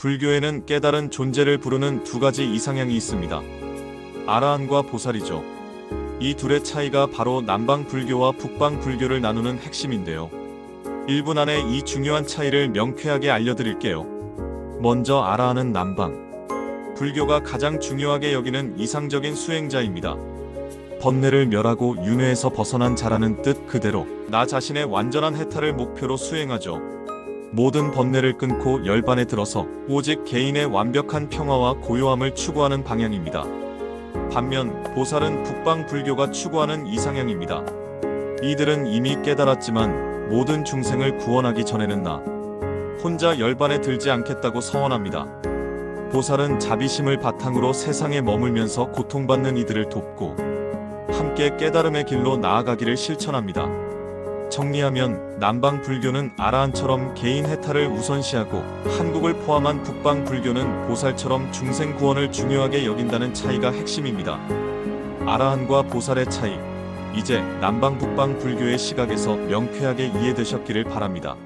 불교에는 깨달은 존재를 부르는 두 가지 이상향이 있습니다. 아라한과 보살이죠. 이 둘의 차이가 바로 남방 불교와 북방 불교를 나누는 핵심인데요. 1분 안에 이 중요한 차이를 명쾌하게 알려드릴게요. 먼저 아라한은 남방. 불교가 가장 중요하게 여기는 이상적인 수행자입니다. 번뇌를 멸하고 윤회에서 벗어난 자라는 뜻 그대로 나 자신의 완전한 해탈을 목표로 수행하죠. 모든 번뇌를 끊고 열반에 들어서 오직 개인의 완벽한 평화와 고요함을 추구하는 방향입니다. 반면 보살은 북방 불교가 추구하는 이상향입니다. 이들은 이미 깨달았지만 모든 중생을 구원하기 전에는 나 혼자 열반에 들지 않겠다고 서원합니다. 보살은 자비심을 바탕으로 세상에 머물면서 고통받는 이들을 돕고 함께 깨달음의 길로 나아가기를 실천합니다. 정리하면 남방 불교는 아라한처럼 개인 해탈을 우선시하고 한국을 포함한 북방 불교는 보살처럼 중생 구원을 중요하게 여긴다는 차이가 핵심입니다. 아라한과 보살의 차이. 이제 남방 북방 불교의 시각에서 명쾌하게 이해되셨기를 바랍니다.